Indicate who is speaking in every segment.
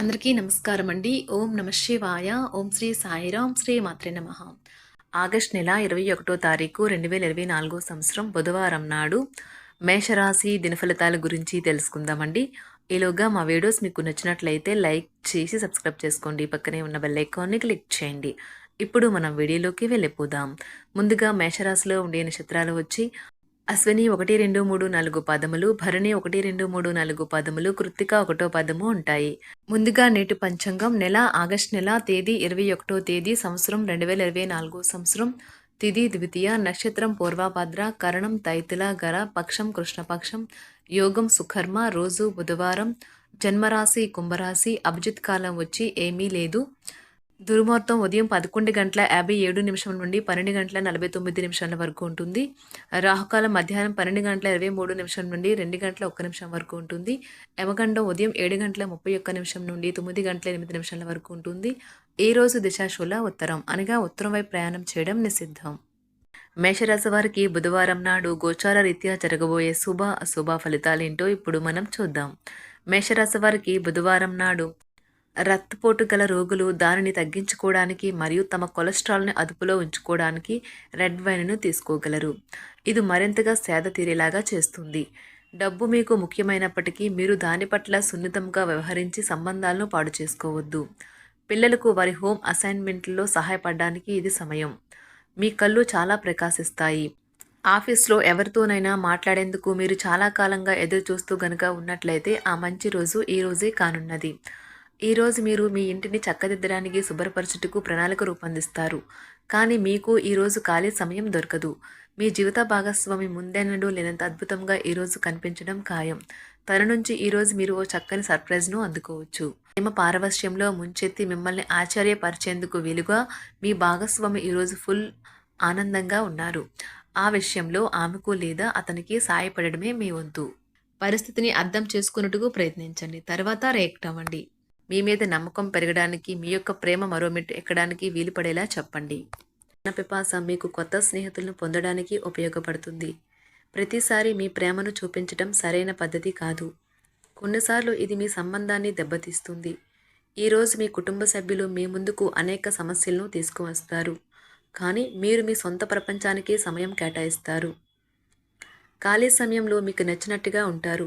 Speaker 1: అందరికీ నమస్కారం అండి ఓం నమ శివాయ. ఓం శ్రీ సాయిరాం శ్రీ మాత్రే నమ. ఆగస్ట్ నెల ఇరవై ఒకటో తారీఖు రెండు వేల ఇరవై నాలుగో సంవత్సరం బుధవారం నాడు మేషరాశి దినఫలితాల గురించి తెలుసుకుందామండి. ఈలోగా మా వీడియోస్ మీకు నచ్చినట్లయితే లైక్ చేసి సబ్స్క్రైబ్ చేసుకోండి. పక్కనే ఉన్న బెల్ ఐకాన్ని క్లిక్ చేయండి. ఇప్పుడు మనం వీడియోలోకి వెళ్ళిపోదాం. ముందుగా మేషరాశిలో ఉండే నక్షత్రాలు వచ్చి అశ్విని ఒకటి రెండు మూడు నాలుగు పదములు భరణి ఒకటి రెండు మూడు నాలుగు పదములు కృత్తిక ఒకటో పదము ఉంటాయి. ముందుగా నేటి పంచాంగం నెల ఆగస్ట్ నెల తేదీ ఇరవై ఒకటో తేదీ సంవత్సరం రెండు వేల ఇరవై నాలుగో సంవత్సరం తిది ద్వితీయ నక్షత్రం పూర్వాభద్ర కరణం తైతుల గర పక్షం కృష్ణపక్షం యోగం సుకర్మ రోజు బుధవారం జన్మరాశి కుంభరాశి అభిజిత్ కాలం వచ్చి ఏమీ లేదు. దుర్ముహూర్తం ఉదయం పదకొండు గంటల యాభై ఏడు నిమిషం నుండి పన్నెండు గంటల నలభై తొమ్మిది నిమిషాల వరకు ఉంటుంది. రాహుకాలం మధ్యాహ్నం పన్నెండు గంటల ఇరవై మూడు నిమిషం నుండి రెండు గంటల ఒక్క నిమిషం వరకు ఉంటుంది. యమగండం ఉదయం ఏడు గంటల ముప్పై ఒక్క నిమిషం నుండి తొమ్మిది గంటల ఎనిమిది నిమిషాల వరకు ఉంటుంది. ఈ రోజు దిశాశూల ఉత్తరం. అనగా ఉత్తరం వైపు ప్రయాణం చేయడం నిషిద్ధం. మేషరాశి వారికి బుధవారం నాడు గోచార రీత్యా జరగబోయే శుభ అశుభ ఫలితాలేంటో ఇప్పుడు మనం చూద్దాం. మేషరాశి వారికి బుధవారం నాడు రక్తపోటు గల రోగులు దానిని తగ్గించుకోవడానికి మరియు తమ కొలెస్ట్రాల్ని అదుపులో ఉంచుకోవడానికి రెడ్ వైన్ను తీసుకోగలరు. ఇది మరింతగా సేద తీరేలాగా చేస్తుంది. డబ్బు మీకు ముఖ్యమైనప్పటికీ మీరు దాని పట్ల సున్నితంగా వ్యవహరించి సంబంధాలను పాడు చేసుకోవద్దు. పిల్లలకు వారి హోమ్ అసైన్మెంట్లో సహాయపడడానికి ఇది సమయం. మీ కళ్ళు చాలా ప్రకాశిస్తాయి. ఆఫీస్లో ఎవరితోనైనా మాట్లాడేందుకు మీరు చాలా కాలంగా ఎదురు చూస్తూ గనుక ఉన్నట్లయితే ఆ మంచి రోజు ఈ రోజే కానున్నది. ఈరోజు మీరు మీ ఇంటిని చక్కదిద్దడానికి శుభ్రపరచుటకు ప్రణాళిక రూపొందిస్తారు. కానీ మీకు ఈరోజు ఖాళీ సమయం దొరకదు. మీ జీవిత భాగస్వామి ముందేనడు లేనంత అద్భుతంగా ఈరోజు కనిపించడం ఖాయం. తన నుంచి ఈరోజు మీరు ఓ చక్కని సర్ప్రైజ్ను అందుకోవచ్చు. ప్రేమ పారవశ్యంలో ముంచెత్తి మిమ్మల్ని ఆశ్చర్యపరిచేందుకు వీలుగా మీ భాగస్వామి ఈరోజు ఫుల్ ఆనందంగా ఉన్నారు. ఆ విషయంలో ఆమెకు లేదా అతనికి సాయపడడమే మీ వంతు. పరిస్థితిని అర్థం చేసుకున్నట్టుకు ప్రయత్నించండి. తర్వాత రేక్టవ్వండి అవ్వండి. మీ మీద నమ్మకం పెరగడానికి మీ యొక్క ప్రేమ మరో మెట్టు ఎక్కడానికి వీలుపడేలా చెప్పండి. జ్ఞాన పిపాస మీకు కొత్త స్నేహితులను పొందడానికి ఉపయోగపడుతుంది. ప్రతిసారి మీ ప్రేమను చూపించడం సరైన పద్ధతి కాదు. కొన్నిసార్లు ఇది మీ సంబంధాన్ని దెబ్బతీస్తుంది. ఈరోజు మీ కుటుంబ సభ్యులు మీ ముందుకు అనేక సమస్యలను తీసుకువస్తారు. కానీ మీరు మీ సొంత ప్రపంచానికి సమయం కేటాయిస్తారు. ఖాళీ సమయంలో మీకు నచ్చినట్టుగా ఉంటారు.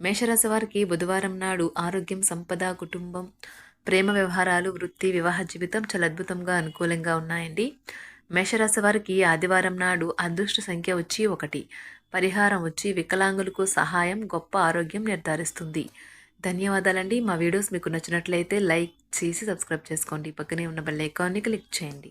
Speaker 1: మేషరాశి వారికి బుధవారం నాడు ఆరోగ్యం సంపద కుటుంబం ప్రేమ వ్యవహారాలు వృత్తి వివాహ జీవితం చాలా అద్భుతంగా అనుకూలంగా ఉన్నాయండి. మేషరాశి వారికి ఆదివారం నాడు అదృష్ట సంఖ్య వచ్చి ఒకటి. పరిహారం వచ్చి వికలాంగులకు సహాయం గొప్ప ఆరోగ్యం నిర్ధారిస్తుంది. ధన్యవాదాలండి. మా వీడియోస్ మీకు నచ్చినట్లయితే లైక్ చేసి సబ్స్క్రైబ్ చేసుకోండి. పక్కనే ఉన్న బెల్ ఐకాన్ని క్లిక్ చేయండి.